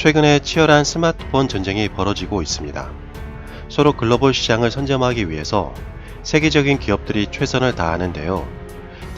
최근에 치열한 스마트폰 전쟁이 벌어지고 있습니다. 서로 글로벌 시장을 선점하기 위해서 세계적인 기업들이 최선을 다하는데요.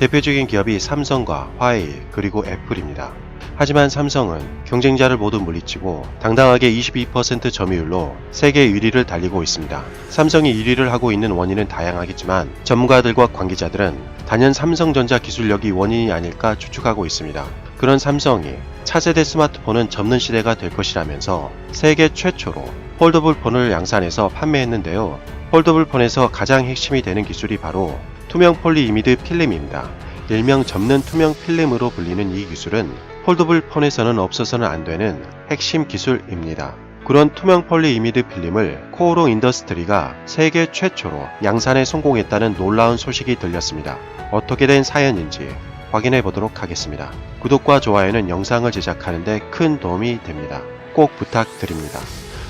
대표적인 기업이 삼성과 화웨이 그리고 애플입니다. 하지만 삼성은 경쟁자를 모두 물리치고 당당하게 22% 점유율로 세계 1위를 달리고 있습니다. 삼성이 1위를 하고 있는 원인은 다양하겠지만 전문가들과 관계자들은 단연 삼성전자 기술력이 원인이 아닐까 추측하고 있습니다. 그런 삼성이 차세대 스마트폰은 접는 시대가 될 것이라면서 세계 최초로 폴더블 폰을 양산해서 판매했는데요. 폴더블 폰에서 가장 핵심이 되는 기술이 바로 투명 폴리이미드 필름입니다. 일명 접는 투명 필름으로 불리는 이 기술은 폴더블 폰에서는 없어서는 안 되는 핵심 기술입니다. 그런 투명 폴리이미드 필름을 코오롱 인더스트리가 세계 최초로 양산에 성공했다는 놀라운 소식이 들렸습니다. 어떻게 된 사연인지 확인해 보도록 하겠습니다. 구독과 좋아요는 영상을 제작하는데 큰 도움이 됩니다. 꼭 부탁드립니다.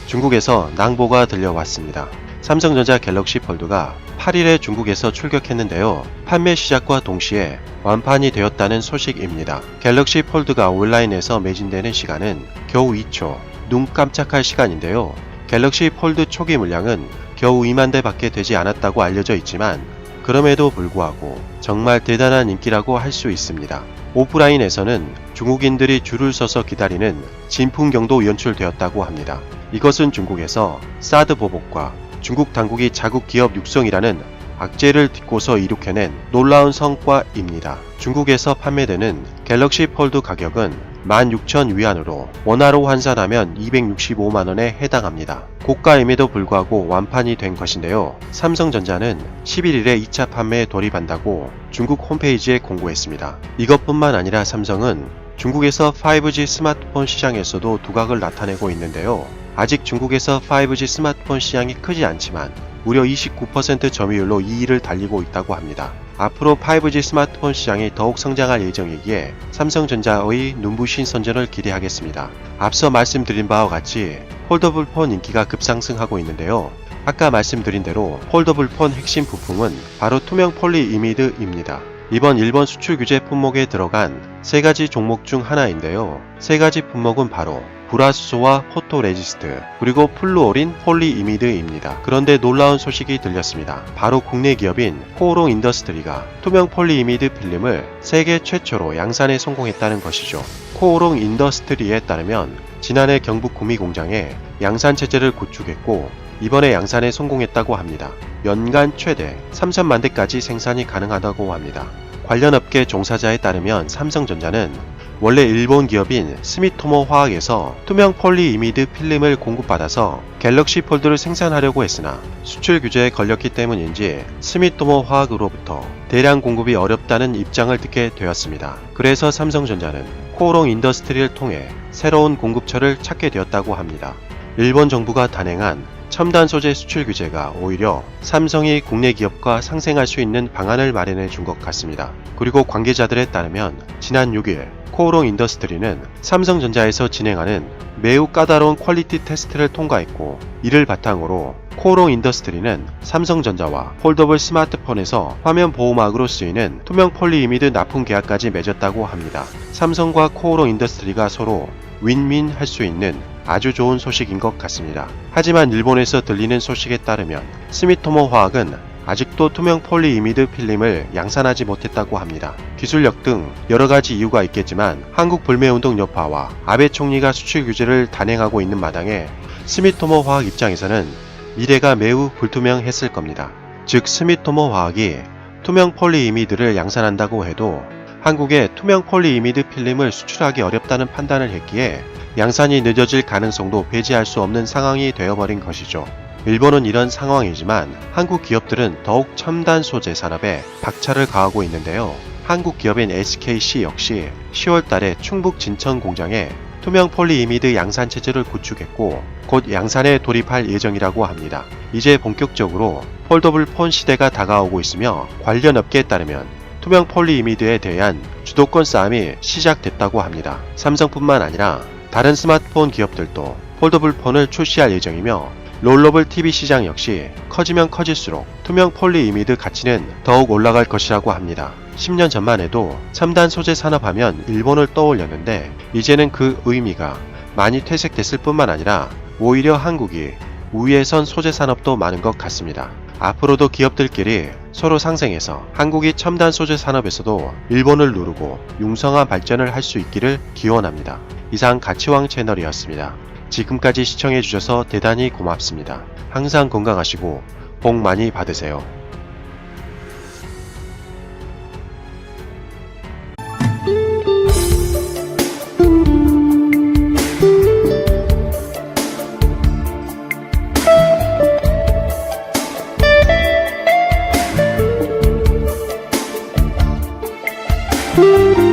중국에서 낭보가 들려왔습니다. 삼성전자 갤럭시 폴드가 8일에 중국에서 출격했는데요. 판매 시작과 동시에 완판이 되었다는 소식입니다. 갤럭시 폴드가 온라인에서 매진되는 시간은 겨우 2초, 눈 깜짝할 시간인데요. 갤럭시 폴드 초기 물량은 겨우 2만 대밖에 되지 않았다고 알려져 있지만 그럼에도 불구하고 정말 대단한 인기라고 할 수 있습니다. 오프라인에서는 중국인들이 줄을 서서 기다리는 진풍경도 연출되었다고 합니다. 이것은 중국에서 사드 보복과 중국 당국이 자국 기업 육성이라는 악재를 딛고서 이룩해낸 놀라운 성과입니다. 중국에서 판매되는 갤럭시 폴드 가격은 16,000위안으로 원화로 환산하면 265만원에 해당합니다. 고가임에도 불구하고 완판이 된 것인데요. 삼성전자는 11일에 2차 판매에 돌입한다고 중국 홈페이지에 공고했습니다. 이것뿐만 아니라 삼성은 중국에서 5G 스마트폰 시장에서도 두각을 나타내고 있는데요. 아직 중국에서 5G 스마트폰 시장이 크지 않지만 무려 29% 점유율로 2위를 달리고 있다고 합니다. 앞으로 5G 스마트폰 시장이 더욱 성장할 예정이기에 삼성전자의 눈부신 선전을 기대하겠습니다. 앞서 말씀드린 바와 같이 폴더블 폰 인기가 급상승하고 있는데요. 아까 말씀드린 대로 폴더블 폰 핵심 부품은 바로 투명 폴리 이미드입니다. 이번 일본 수출 규제 품목에 들어간 세 가지 종목 중 하나인데요. 세 가지 품목은 바로 브라수소와 포토레지스트 그리고 플루오린 폴리이미드입니다. 그런데 놀라운 소식이 들렸습니다. 바로 국내 기업인 코오롱 인더스트리가 투명 폴리이미드 필름을 세계 최초로 양산에 성공했다는 것이죠. 코오롱 인더스트리에 따르면 지난해 경북 구미 공장에 양산 체제를 구축했고 이번에 양산에 성공했다고 합니다. 연간 최대 3천만 대까지 생산이 가능하다고 합니다. 관련 업계 종사자에 따르면 삼성전자는 원래 일본 기업인 스미토모 화학에서 투명 폴리이미드 필름을 공급받아서 갤럭시 폴드를 생산하려고 했으나 수출 규제에 걸렸기 때문인지 스미토모 화학으로부터 대량 공급이 어렵다는 입장을 듣게 되었습니다. 그래서 삼성전자는 코오롱 인더스트리를 통해 새로운 공급처를 찾게 되었다고 합니다. 일본 정부가 단행한 첨단 소재 수출 규제가 오히려 삼성이 국내 기업과 상생할 수 있는 방안을 마련해 준 것 같습니다. 그리고 관계자들에 따르면 지난 6일 코오롱 인더스트리는 삼성전자에서 진행하는 매우 까다로운 퀄리티 테스트를 통과했고 이를 바탕으로 코오롱 인더스트리는 삼성전자와 폴더블 스마트폰에서 화면 보호막으로 쓰이는 투명 폴리 이미드 납품 계약까지 맺었다고 합니다. 삼성과 코오롱 인더스트리가 서로 윈윈 할 수 있는 아주 좋은 소식인 것 같습니다. 하지만 일본에서 들리는 소식에 따르면 스미토모 화학은 아직도 투명 폴리이미드 필름을 양산하지 못했다고 합니다. 기술력 등 여러 가지 이유가 있겠지만 한국 불매운동 여파와 아베 총리가 수출 규제를 단행하고 있는 마당에 스미토모 화학 입장에서는 미래가 매우 불투명했을 겁니다. 즉 스미토모 화학이 투명 폴리이미드를 양산한다고 해도 한국에 투명 폴리이미드 필름을 수출하기 어렵다는 판단을 했기에 양산이 늦어질 가능성도 배제할 수 없는 상황이 되어버린 것이죠. 일본은 이런 상황이지만 한국 기업들은 더욱 첨단 소재 산업에 박차를 가하고 있는데요. 한국 기업인 SKC 역시 10월 달에 충북 진천 공장에 투명 폴리이미드 양산 체제를 구축했고 곧 양산에 돌입할 예정이라고 합니다. 이제 본격적으로 폴더블 폰 시대가 다가오고 있으며 관련 업계에 따르면 투명 폴리이미드에 대한 주도권 싸움이 시작됐다고 합니다. 삼성뿐만 아니라 다른 스마트폰 기업들도 폴더블 폰을 출시할 예정이며 롤러블 TV 시장 역시 커지면 커질수록 투명 폴리 이미드 가치는 더욱 올라갈 것이라고 합니다. 10년 전만 해도 첨단 소재 산업하면 일본을 떠올렸는데 이제는 그 의미가 많이 퇴색됐을 뿐만 아니라 오히려 한국이 우위에 선 소재 산업도 많은 것 같습니다. 앞으로도 기업들끼리 서로 상생해서 한국이 첨단 소재 산업에서도 일본을 누르고 융성한 발전을 할 수 있기를 기원합니다. 이상 가치왕 채널이었습니다. 지금까지 시청해주셔서 대단히 고맙습니다. 항상 건강하시고 복 많이 받으세요. 嗯。